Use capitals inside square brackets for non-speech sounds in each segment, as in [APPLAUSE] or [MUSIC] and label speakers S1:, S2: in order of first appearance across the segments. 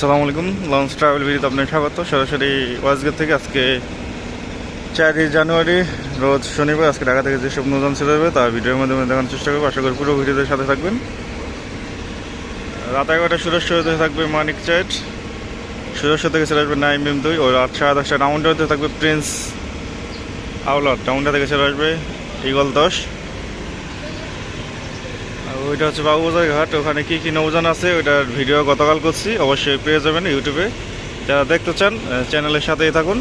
S1: সালামু আলাইকুম। Launch travel ভিডিওতে আপনার স্বাগত। সরাসরি ওয়াজগেট থেকে আজকে চারই জানুয়ারি, রোজ শনিবার আজকে ঢাকা থেকে যেসব নতুন ছেড়ে যাবে তার ভিডিওর মাধ্যমে দেখানোর চেষ্টা করব। আশা করি পুরো ভিডিওদের সাথে থাকবেন। রাত এগারোটা সুরস্ব হতে থাকবে মানিক চ্যাট। সুরস্ব থেকে ছেড়ে আসবে নাইম এম দুই। ও রাত সাড়ে দশটা রাউন্ডে হতে থাকবে প্রিন্স আউলার রাউন্ডে থেকে ছেড়ে আসবে ইগল দশ। ওইটা হচ্ছে বাবুবাজার ঘাট ওখানে কি কী নৌযান আছে ওইটার ভিডিও গতকাল করছি। অবশ্যই পেয়ে যাবেন ইউটিউবে। যারা দেখতে চান চ্যানেলের সাথেই থাকুন।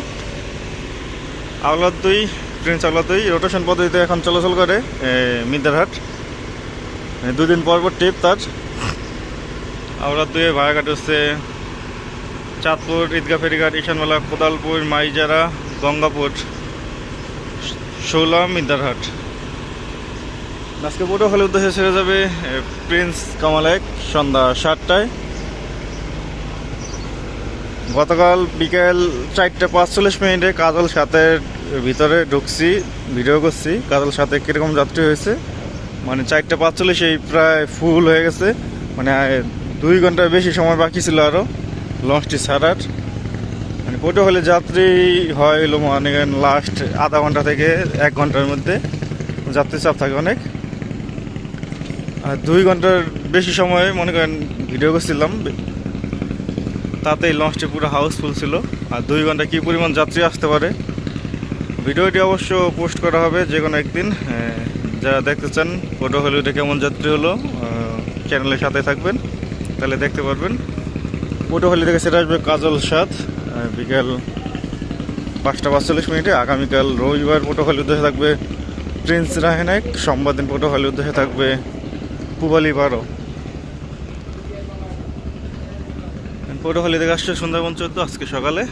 S1: আওলাদ দুই প্রিন্স আওলাদ দুই রোটেশন পদ্ধতিতে এখন চলাচল করে এ, দুদিন পর পর ট্রিপ তার। আওলাদ দুই ভাড়াঘাট হচ্ছে চাঁদপুর ঈদগা ফেরিঘাট ঈশানমেলা কোদালপুর মাইজারা গঙ্গাপুর শৌলা মিদারহাট আজকে পুরো হলে উদ্দেশ্যে ছেড়ে যাবে প্রিন্স কামাল এক সন্ধ্যা সাতটায়। গতকাল বিকেল চারটে পাঁচচল্লিশ মিনিটে কাজল সাতের ভিতরে ঢুকছি, ভিডিও করছি। কাজল সাথে কীরকম যাত্রী হয়েছে? মানে চারটে পাঁচচল্লিশ এই প্রায় ফুল হয়ে গেছে। মানে দুই ঘণ্টার বেশি সময় বাকি ছিল আরও লঞ্চটি ছাড়ার। মানে পোটো হলে যাত্রী হয় মানে লাস্ট আধা ঘণ্টা থেকে এক ঘণ্টার মধ্যে। যাত্রী চাপ থাকে অনেক। দুই ঘণ্টার বেশি সময় মনে করেন ভিডিও করছিলাম। তাতে এই লঞ্চটি পুরো হাউসফুল ছিল। আর দুই ঘণ্টা কী পরিমাণ যাত্রী আসতে পারে, ভিডিওটি অবশ্য পোস্ট করা হবে যে কোনো একদিন। যারা দেখতে চান ফটো হলিউডে কেমন যাত্রী হলো চ্যানেলের সাথে থাকবেন, তাহলে দেখতে পারবেন। ফটো হলি থেকে সেটা আসবে কাজল সাত বিকাল পাঁচটা পাঁচচল্লিশ মিনিটে। আগামীকাল রবিবার ফটো হলি উদ্দেশ্যে থাকবে প্রিন্স রাহেনাক সোমবার দিন ফটো হলি উদ্দেশ্যে থাকবে পুবালি বারো। পটুখালি থেকে আসছে সুন্দরবন চোদ্দ আজকে সকালে।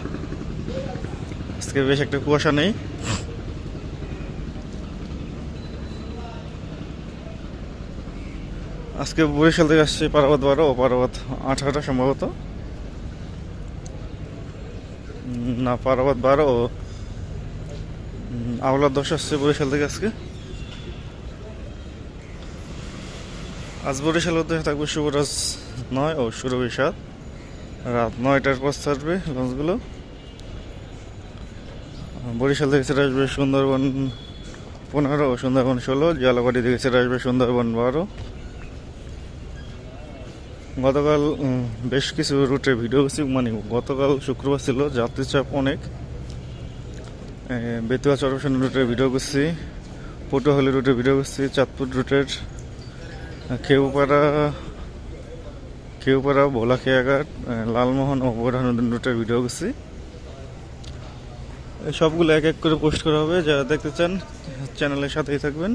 S1: আজকে বেশ একটা কুয়াশা নেই। আজকে বরিশাল থেকে আসছে পারাবাদ বারো, ও পারাবাদ আঠারোটা সম্ভবত। না পারাবাদ বারো ও আওলার দশ আসছে বরিশাল থেকে আজকে। আজ বরিশাল উদ্দেশ্যে থাকবে শুভরাজ নয় ও সুরভি সাত রাত নয়টার পর ছাড়বে লঞ্চগুলো। বরিশাল থেকে ছেড়ে আসবে সুন্দরবন পনেরো ও সুন্দরবন ষোলো জালাবাড়ি থেকে ছেড়ে আসবে সুন্দরবন বারো। গতকাল বেশ কিছু রুটে ভিডিও করছি মানে গতকাল শুক্রবার ছিল যাত্রী চাপ অনেক বেতুয়া চরপেশন রুটে ভিডিও করছি, পটুয়াখালী রুটে ভিডিও করছি, চাঁদপুর রুটের কেউপাড়া কেউপাড়া ভোলা খেয়াঘাট লালমোহন ও রুটের ভিডিও এই সবগুলো এক এক করে পোস্ট করা হবে, যারা দেখতে চান চ্যানেলের সাথেই থাকবেন।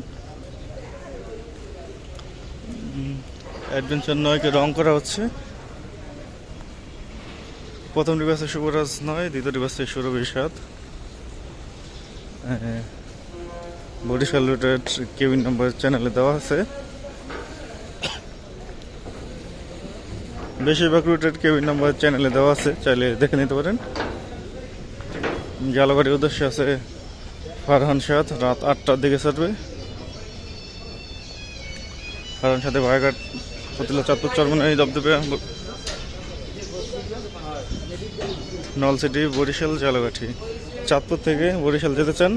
S1: অ্যাডভেঞ্চার নয়কে রং করা হচ্ছে। প্রথম ডিভাসে শুভরাজ নয়, দ্বিতীয় ডিভাসে সুরভি সাত বরিশাল রুটের কেবিন নাম্বার চ্যানেলে দেওয়া আছে। বেশিরভাগ রুটের কেবিন নাম্বার চ্যানেলে দেওয়া আছে, চাইলে দেখে নিতে পারেন। জালাবাড়ির উদ্দেশ্যে আছে ফারহান সাদ, রাত আটটার দিকে ছাড়বে। ফারহান সাথে ভাইঘাট ফতিলা চাঁদপুর, চরমনাই দপদপে নলসিটি বরিশাল জালাঘাটি চাঁদপুর থেকে বরিশাল যেতে চান,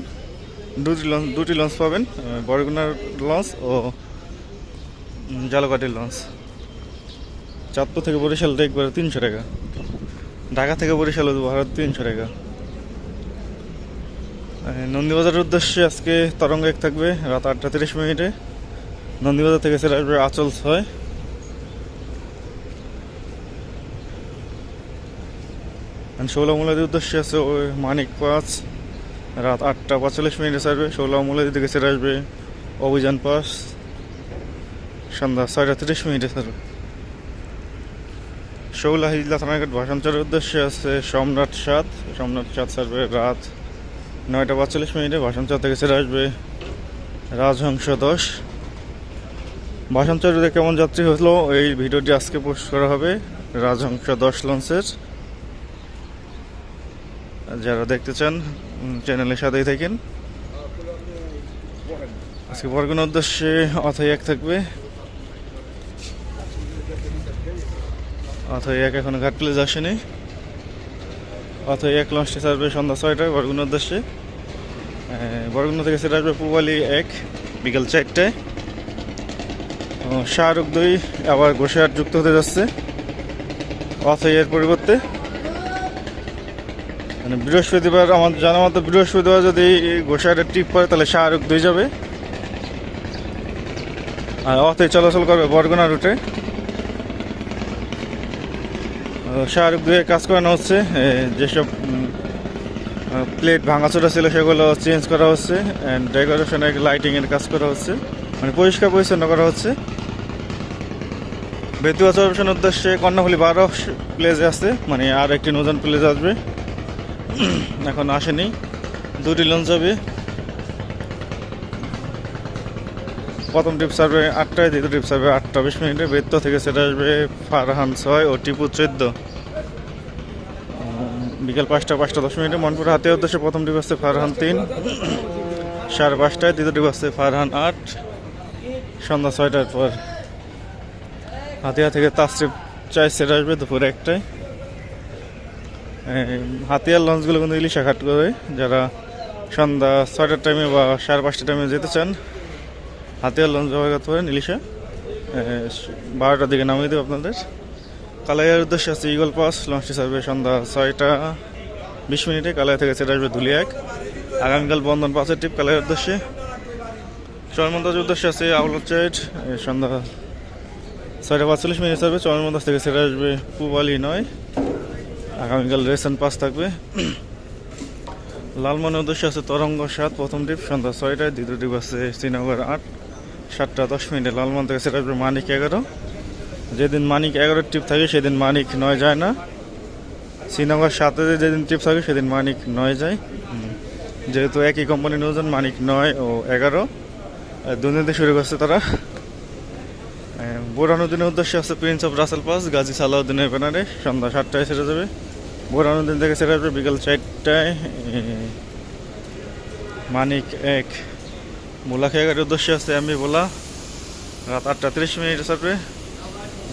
S1: দুটি লঞ্চ দুটি লঞ্চ পাবেন বরগুনার লঞ্চ ও জালাঘাটির লঞ্চ চাঁদপুর থেকে বরিশাল একবারে তিনশো টাকা। ঢাকা থেকে বরিশাল ভাড়া তিনশো টাকা। নন্দীবাজারের উদ্দেশ্যে আজকে তরঙ্গ এক থাকবে, রাত আটটা তিরিশ মিনিটে। নন্দীবাজার থেকে ছেড়ে আসবে আচল ছয়। ষোলামূলাদির উদ্দেশ্যে আছে ওই মানিক পাঁচ। রাত আটটা পঁয়তাল্লিশ মিনিটে ছাড়বে ষোলামূলাদি থেকে ছেড়ে আসবে অভিযান পাস সন্ধ্যা ছয়টা তিরিশ মিনিটে ছাড়বে শৌলা হিজলা থানাঘাট ভাষান্তরের উদ্দেশ্যে আছে সম্রাট সাত সম্রাট সাত সার্ভে রাত নয়টা পাঁচচল্লিশ মিনিটে ভাষান্তর থেকে ছেড়ে আসবে রাজহংস দশ। ভাষান্তরে কেমন যাত্রী হলো, এই ভিডিওটি আজকে পোস্ট করা হবে রাজহংস দশ লঞ্চের। যারা দেখতে চান চ্যানেলের সাথেই থাকেন। আজকে বরগুনার উদ্দেশ্যে অথাই এক থাকবে। অথবা এক এখনও ঘাট প্লেজ আসেনি। অথবা এক লঞ্চটি ছাড়বে সন্ধ্যা ছয়টায়, বরগুনার উদ্দেশ্যে। বরগুনা থেকে সেটা আসবে পুবালি এক, বিকাল চারটায়। শাহরুখ দুই আবার গোসাহাট যুক্ত হতে যাচ্ছে। অথবা এর পরিবর্তে মানে বৃহস্পতিবার আমার জানা মতো বৃহস্পতিবার যদি গোসাহাটের ট্রিপ পরে তাহলে শাহরুখ দুই যাবে। আর অথই চলাচল করবে বরগুনা রুটে দুয়ে কাজ করানো হচ্ছে যেসব প্লেট ভাঙাচোরা ছিল সেগুলো চেঞ্জ করা হচ্ছে অ্যান্ড ডেকোরেশনের লাইটিংয়ের কাজ করা হচ্ছে মানে পরিষ্কার পরিচ্ছন্ন করা হচ্ছে। বেতুয়া চরবেশনের উদ্দেশ্যে কর্ণফুলি বারো প্লেজে আছে মানে আর একটি নতুন প্লেজ আসবে। [CLEARS THROAT] এখন আসেনি। দুটি লঞ্চ যাবে। প্রথম ট্রিপ সার্ভে আটটায়, দ্বিতীয় ট্রিপ সার্ভে আটটা বিশ মিনিটে। বেত্ত থেকে সেটা আসবে ফারহান ছয় ও টিপু চোদ্দ। বিকেল পাঁচটা পাঁচটা দশ মিনিটে। মনপুর হাতে উদ্দেশ্যে প্রথম ট্রিপ আসছে ফারহান তিন। সাড়ে পাঁচটায় দ্বিতীয় ট্রিপ আসছে ফারহান আট। সন্ধ্যা ছয়টার পর হাতিয়া থেকে তাসরিফ চাই সেটা আসবে দুপুর একটায়। হাতিয়ার লঞ্চগুলো কিন্তু ইলিশা ঘাট করে। যারা সন্ধ্যা ছয়টার টাইমে বা সাড়ে পাঁচটার টাইমে যেতে চান হাতিয়ার লঞ্চ ব্যবহার করতে পারেন ইলিশা বারোটার দিকে নামিয়ে দেবো আপনাদের। কালাইয়ার উদ্দেশ্যে আছে ইগল পাস লঞ্চটি সার্ভে সন্ধ্যা ছয়টা বিশ মিনিটে। কালাইয়া থেকে সেটা আসবে ধুলি এক। আগামীকাল বন্ধন পাঁচের ট্রিপ কালাইয়ার উদ্দেশ্যে। চরমন্দাজের উদ্দেশ্যে আছে আউলার চাইট সন্ধ্যা ছয়টা পাঁচচল্লিশ মিনিট সার্ভে চরমন্দাজ থেকে সেটা আসবে পুবালি নয়। আগামীকাল রেশন পাস থাকবে। লালমনের উদ্দেশ্যে আছে তরঙ্গ সাত, প্রথম ট্রিপ সন্ধ্যা ছয়টায়। দ্বিতীয় ট্রিপ আছে শ্রীনগর আট। সাতটা দশ মিনিটে লালমন থেকে সেটা আসবে মানিক এগারো। যেদিন মানিক এগারো ট্রিপ থাকে, সেদিন মানিক নয় যায় না। শ্রীনগর সাতে যেদিন ট্রিপ থাকে, সেদিন মানিক নয় যায়। যেহেতু একই কোম্পানির নজন মানিক নয় ও এগারো। দুর্নীতি শুরু করছে তারা। বোরানুদ্দিনের উদ্দেশ্যে আছে প্রিন্স অফ রাসেল পাস গাজী সালাউদ্দিনের ব্যানারে সন্ধ্যা সাতটায় সেরে যাবে। বোরানুদ্দিন থেকে সেরে আসবে বিকাল চারটায়। মানিক এক। মোলা খেয়াঘাটের উদ্দেশ্যে আছে আমি বলা রাত আটটা তিরিশ মিনিট আসবে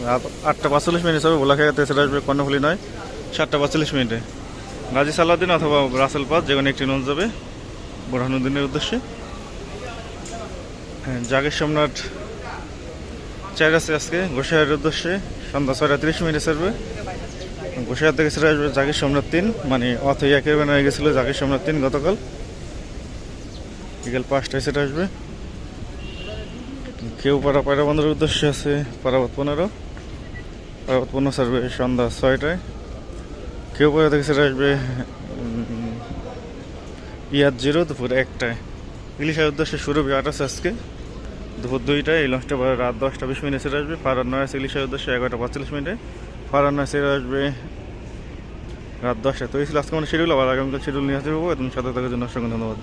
S1: রাত আটটা পাঁচচল্লিশ মিনিট হবে ভোলা খেয়াঘাটে সেটা আসবে কর্ণফুলি নয় সাতটা পাঁচচল্লিশ মিনিটে। গাজী সালাউদ্দিন অথবা রাসেল পাস যে কোনো একটি লঞ্চ যাবে বোরহানুদ্দিনের উদ্দেশ্যে। হ্যাঁ, জাগের সম্রাট চার আছে আজকে গোসাইয়ের উদ্দেশ্যে সন্ধ্যা ছয়টা তিরিশ মিনিটে ছাড়বে গোসাইয়ার থেকে সেটা আসবে জাগের সম্রাট তিন মানে অথ একের হয়ে গেছিল জাগের সম্রাট তিন গতকাল। বিকেল পাঁচটায় সেটা আসবে। কেউ পাড়া পায়রা বন্দরের উদ্দেশ্যে আছে পারাবত পনেরো। পারাবত পনেরো ছাড়বে সন্ধ্যা ছয়টায়। কেউ পাড়া থেকে সেটা আসবে ইয়াদ জিরো দুপুর একটায়। ইলিশের উদ্দেশ্যে শুরু আট আছে আজকে। দুপুর দুইটায়, এই লঞ্চটা রাত দশটা বিশ মিনিটে সেরে আসবে। ফারার নয় আছে ইলিশের উদ্দেশ্যে এগারোটা পঁয়তাল্লিশ মিনিটে। ফারার নয় সেরে আসবে রাত দশটা তো এই ছিল আজকে মানে শিডিউল আবার আগামীকাল শিডিউল নিয়ে আসতে পারব এবং সাথে থাকার জন্য অসংখ্য ধন্যবাদ।